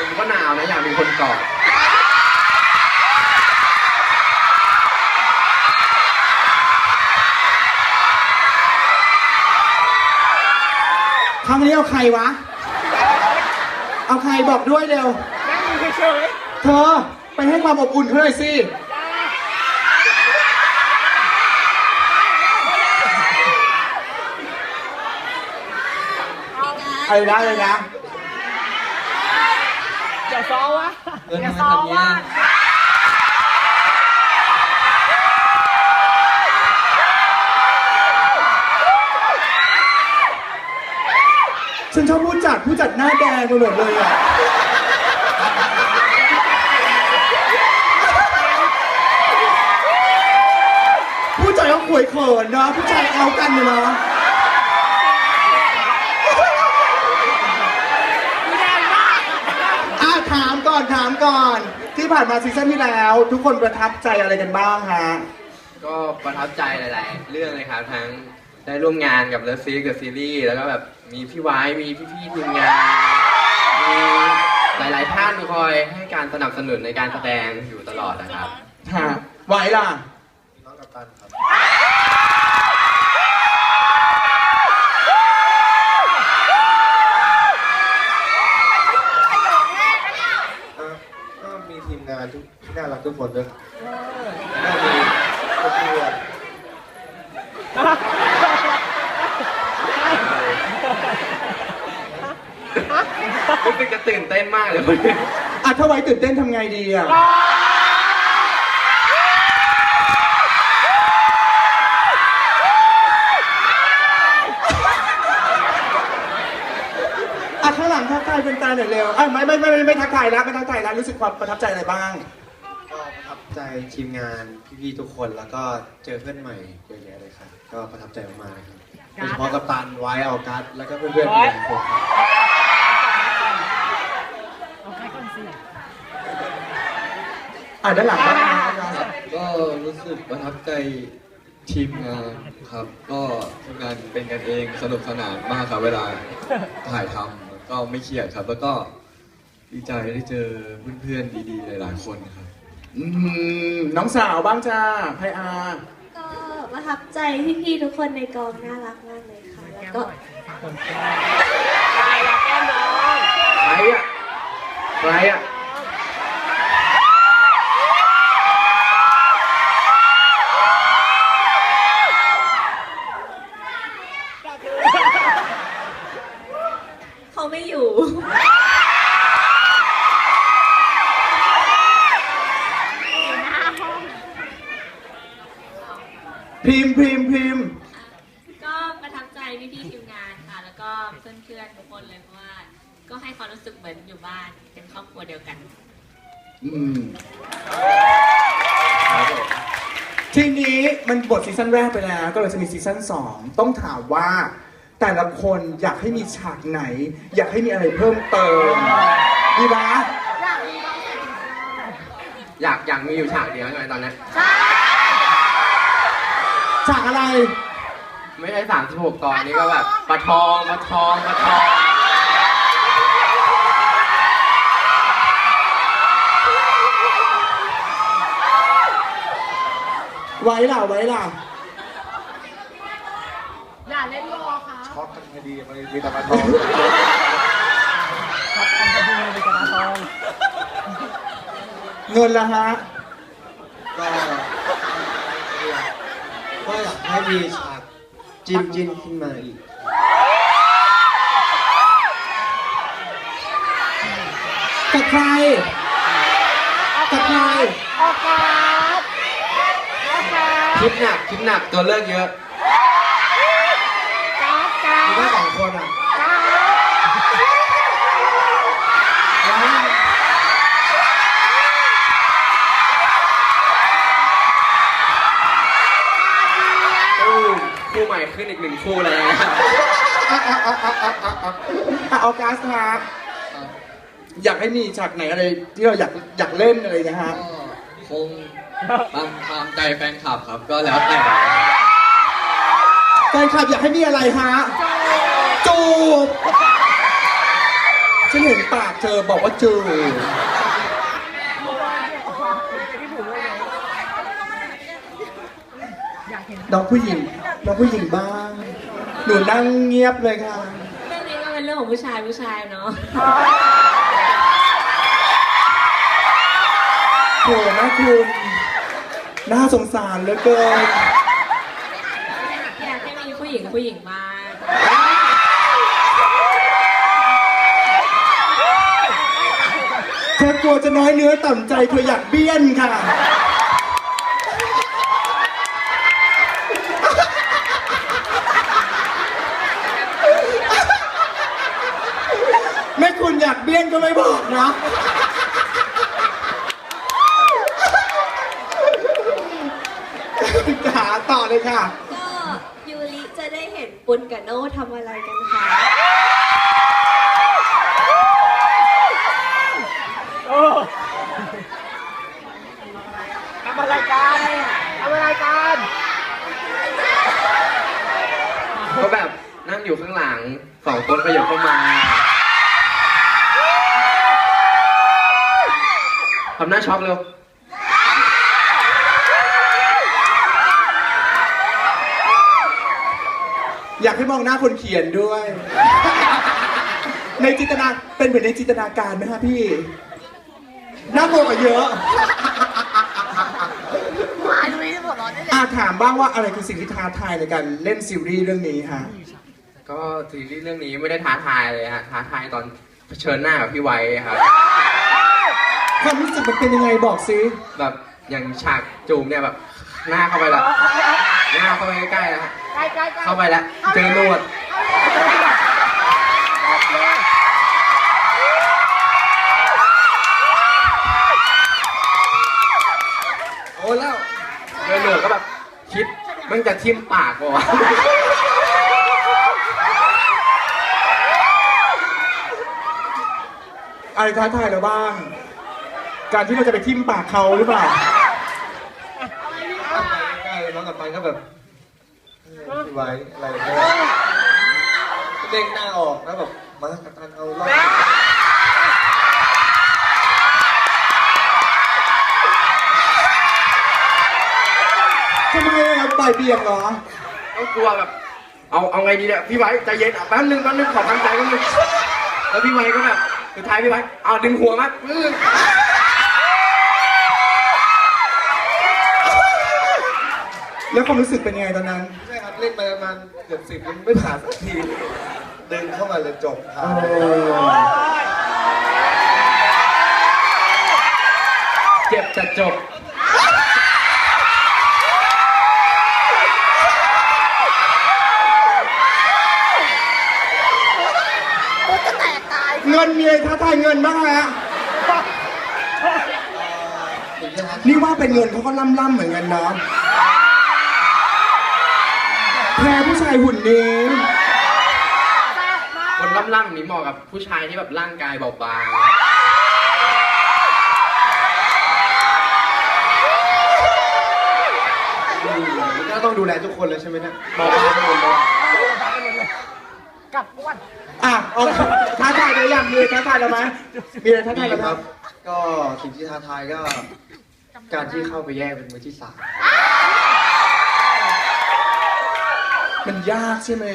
ผมก็หนาวนะอยากมีคนกอดครั้งนี้เอาใครวะ เอาใครบอกด้วยเร็ว นั่งอยู่เฉยเธอไปให้ความอบอุ่นเขาหน่อยสิอะไรนะอะไรนะ อย่าซ้อวะเอออย่าทำไมซ้อทำเนี้วะฉันชอบผู้จัดผู้จัดหน้าแดงไปหมดเลยอะผู้จัดเขาขวยเขินเนาะผู้ชายเอากันอยู่เนาะ แรงมาก อะถามก่ อนถามก่อน ที่ผ่านมาซีซั่นที่แล้ว ทุกคนประทับใจอะไรกันบ้างฮะ ก็ประทับใจหลาย ๆ เรื่องเลยครับทั้งได้ร่วมงานกับเลิฟซีกับซีรีส์แล้วก็แบบมีพี่ไว้มีพี่ๆทีมงานมีหลาย ๆ ท่านคอยให้การสนับสนุนในการแสดงอยู่ตลอดนะครับฮะไหวล่ะ น้องกัปตันครับ ก็มีทีมงานทุกที่น่ารักทุกคนด้วยก็มีก็คือรู้สึกจะตื่นเต้นมากเลย อะถ้าไว้ตื่นเต้นทำไงดีอะ ข้างหลังทักทายเป็นตาหน่อยเร็วอะไม่ไม่ไม่ไม่ไม่ทักทายแล้วไม่ทักทายแล้วรู้สึกความประทับใจอะไรบ้าง ก็ประทับใจทีมงานพี่ๆทุกคนแล้วก็เจอเพื่อนใหม่เยอะแยะเลยครับก็ประทับใจมากๆเลยครับโดยเฉพาะกับตันไว้เอากัสแล้วก็เพื่อนๆอีกหลายคนครับเอาใครก่อนสิอะด้านหลังบ้างนะอาจารย์ครับก็รู้สึกประทับใจทีมงานครับ ก็ทีมงานเป็นกันเองสนุกสนานมากครับเวลาถ่ายทำแล้ว ก็ไม่เครียดครับ แล้วก็ดีใจได้เจอเพื่อนๆดีๆ หลายๆคนครับ อืมน้องสาวบ้างจ้าไพอาก็ประทับใจพี่ๆทุกคนในกองน่ารักมากเลยค่ะ แล้วก็ตายแล้วแก้มน้องใครอะใครอะ เขาไม่อยู่ พิ มพ์พิมพ์พิมพ์ก็ประทับใจพี่พี่ๆทีมงานค่ะ แล้วก็เพื่อนๆทุกคนเลยเพราะว่า ก็ให้ความรู้สึกเหมือนอยู่บ้านเป็นครอบครัวเดียวกัน อืมทีนี้มันบทซีซั่นแรกไปแล้ว ก็เลยจะมีซีซั่นสองต้องถามว่า แต่ละคนอยากให้มีฉากไหน อยากให้มีอะไรเพิ่มเติมดีปะอยากอยากมีอยู่ฉากเดียวใช่ไหมตอนเนี้ย ฉากอะไร ไม่ใช่สามสิบหกตอนนี้ก็แบบปลาทองปลาทองปลาทองไว้ล่ะไว้ล่ะ อย่าเล่นรอค่ะช็อกกันพอดีมันมีแต่มาทองครับทำคดีในกระดาษทองเงินละฮะก็ ก็อยากให้มีฉากจิ้นจิ้นขึ้นมาอีก กับใครกับใครออกการดออกการดคิดหนักคิดหนักตัวเลือกเยอะการ์ดการ์มีดแค่สองคนอะ อยขึ้นอีกหนึ่งคู่เลยนะครับออกัสฮะอยากให้มีฉากไหนอะไรที่เราอยากอยากเล่นอะไรนะฮะ คงตามตามใจแฟนคลับครับก็แล้วแต่แฟนคลับอยากให้มีอะไรฮะ จูบ ฉันเห็นปากเธอบอกว่าจูบอยากเห็นดอกผู้หญิง น้องผู้หญิงบ้าง หนูนั่งเงียบเลยค่ะ เรื่องนี้ก็เป็นเรื่องของผู้ชายผู้ชายเนาะโหแม่คุณน่าสงสารเหลือเกิน อยากให้มีผู้หญิงผู้หญิงมากเธอกลัวจะน้อยเนื้อต่ำใจเธออยากเบี้ยนค่ะ แม่คุณอยาก เบี้ยนก็ไม่บอกนะ ขาต่อเลยค่ะ ก็ยูริจะได้เห็นปุนกับโน่ทำอะไรกันคะทำอะไรกันทำอะไรกันก็แบบนั่งอยู่ข้างหลังสองคนขยับเข้ามา ทำหน้าช็อกเร็วอยากให้มองหน้าคนเขียนด้วย ในจินตนา เป็นเหมือนในจินตนาการไหมฮะพี่น่ากลัวกว่าเยอะมาดูนี่หัวเร้อนได้เลยอาถามบ้างว่าอะไรคือสิ่งที่ท้าทายในการเล่นซีรีส์เรื่องนี้ฮะ ก็ซีรีส์เรื่องนี้ไม่ได้ท้าทายเลยฮะ ท้าทายตอนเผชิญหน้ากับพี่ไว้ครับ ความรู้สึกมันเป็นยังไงบอกซิแบบอย่างฉากจูบเนี่ยแบบหน้าเข้าไปแล้วหน้าเข้าไปใกล้ๆแล้วฮะใกล้ใกล้ใกล้เข้าไปแล้วเจอหนวดโอ้แล้วเจอหนวดก็แบบคิดมันจะทิ่มปากวะอะไรท้าทายเราบ้าง การที่เราจะไปทิ่มปากเขาหรือเปล่าใกล้ๆน้องกับตันก็แบบเออพี่ไว้อะไรอย่างเงี้ยเด้งหน้าออกแล้วแบบมากับตันเอารอบทำไมอะบ่ายเบี่ยงเหรอก็กลัวแบบ เอาเอาไงดีเนี่ยพี่ไว้ใจเย็นอะแป๊บนึงแป๊บนึงขอทำใจแป๊บนึงแล้วพี่ไว้ก็แบบสุดท้ายพี่ไว้เอาดึงหัวมาอื้อ แล้วความรู้สึกเป็นยังไงตอนนั้น ใช่ครับเล่นไปประมาณเกือบสิบยังไม่ผ่านสักทีดึงเข้ามาเลยจบครับเจ็บแต่จบเงินมีอะไรท้าทายเงินบ้างฮะสิ่งที่ท้าทายนี่ว่าเป็นเงินเขาก็ล่ำๆเหมือนกันเนาะ แพ้ผู้ชายหุ่นนี้ คนล่ำๆนี้เหมาะกับผู้ชายที่แบบร่างกายเบาบางก็ต้องดูแลทุกคนเลยใช่ไหมเนี่ยเบาบางหมดเลยกลับอ้วนอะเอาท้าทายได้ยังมีอะไรท้าทายแล้วไหมมีอะไรท้าทายมีแล้วไหมครับ ก็สิ่งที่ท้าทายก็ การที่เข้าไปแยกเป็นมือที่สาม มันยากใช่ไหม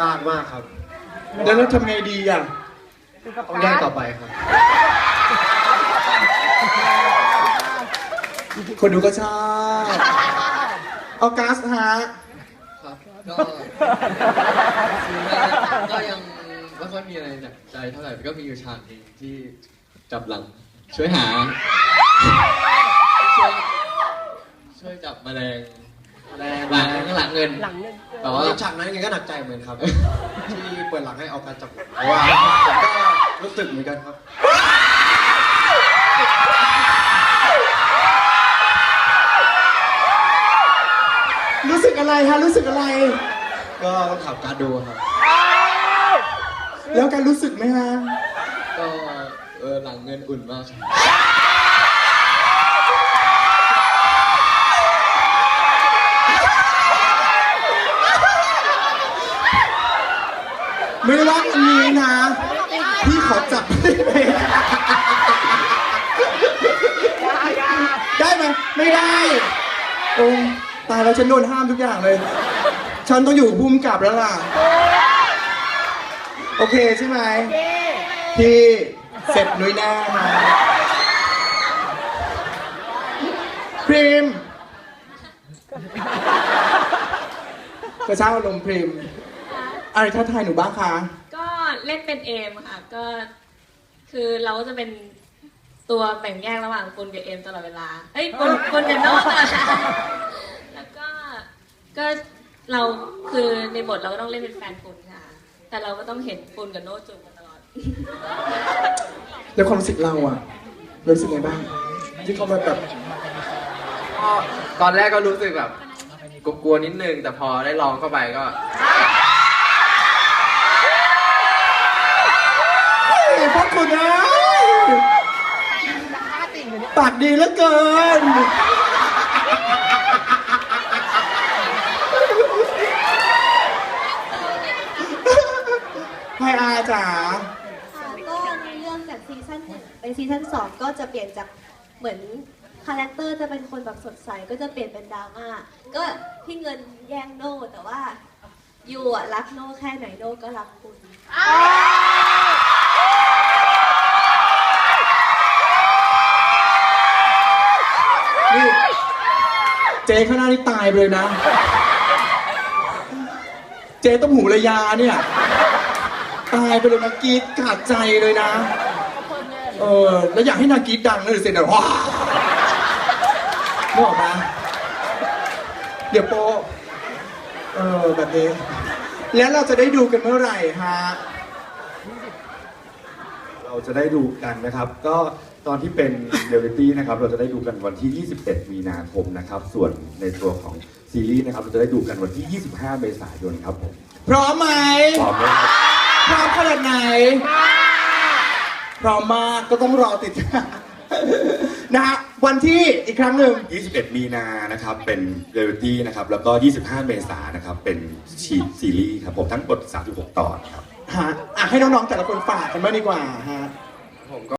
ยากมากครับแล้วเราทำไงดีอะต้องแยกต่อไปครับ คนดูก็ชอบออกัสฮะครับก็ก็ยังไม่ค่อยมีอะไรหนักใจเท่าไหร่แต่ก็มีอยู่ฉากหนึงที่จับหลัง ช่วยหา ช่วยช่วยจับแมลงแรงหลังข้างหลังเงิน หลังนึง แต่ว่า ฉากนั้นยังไงก็หนักใจเหมือนครับ ที่เปิดหลังให้เอาการจับหลังเพราะว่าผมก็รู้สึกเหมือนกันครับรู้สึกอะไรฮะรู้สึกอะไร ก็ต้องถามการดูครับ แล้วการรู้สึกไหมฮะก็เออหลังเงินอุ่นมากครับ ไม่ได้ว่าคนนี้นะ พี่ขอจับได้ไหมได้ไหมไม่ได้ โอ้ตายแล้วฉันโดนห้ามทุกอย่างเลย ฉันต้องอยู่บุ้มกับแล้วล่ะ โอเคใช่ไหมพี่เสร็จลุยหน้ามาพรีมกระเช้ารมณ์พรีม อะไรท้าทายหนูบ้างคะ ก็เล่นเป็นเอมค่ะ ก็คือเราก็จะเป็นตัวแบ่งแยกระหว่างปุนกับเอมตลอดเวลาเฮ้ยปุนปุนกับโน้ตตลอดเวลาแล้วก็ก็เราคือในบทเราก็ต้องเล่นเป็นแฟนปุนค่ะ แต่เราก็ต้องเห็นปุนกับโน้ตจูบกันตลอด แล้วความรู้สึกเราอะรู้สึกไงบ้างที่เขามาแบบก็ตอนแรกก็รู้สึกแบบกลัวๆนิดนึง แต่พอได้ลองเข้าไปก็ เฮ้ยพ่อคุณนะปาก ดีเหลือเกิน ไฮอาจ๋า ค่ะก็ในเรื่องจากซีซั่นหนึ่งเป็นซีซั่นสองก็จะเปลี่ยนจากเหมือนคาแรคเตอร์จะเป็นคนแบบสดใสก็จะเปลี่ยนเป็นดราม่าก็พี่เงินแย่งโน่แต่ว่าอยูอะรักโน่แค่ไหนโน่ก็รักคุณ นี่เจ๊ข้างหน้านี่ตายไปเลยนะ เจ๊ต้องหูระยาเนี่ย ตายไปเลยนะกรีดขาดใจเลยนะ เออ แล้วอยากให้นางกรีดดังเลยเสร็จเดี๋ยวว้าไม่ออกมาเดี๋ยวโป เออ แบบนี้ แล้วเราจะได้ดูกันเมื่อไหร่ฮะ เราจะได้ดูกันนะครับ ก็ ตอนที่เป็นเรียลลิตี้นะครับเราจะได้ดูกันวันที่ 21 มีนาคมนะครับ ส่วนในตัวของซีรีส์นะครับเราจะได้ดูกันวันที่ 25 เมษายนครับผมพร้อมไหมพร้อมไหมครับพร้อมขนาดไหน พร้อมมากก็ต้องรอติดนะฮะวันที่อีกครั้งหนึ่ง 21 มีนานะครับเป็นเรียลลิตี้นะครับแล้วก็ 25 เมษายนนะครับเป็นชีซีรีส์ครับผมทั้งหมด36 ตอนครับฮะอะให้น้องๆแต่ละคนฝากกันบ้างดีกว่าฮะ ผมก็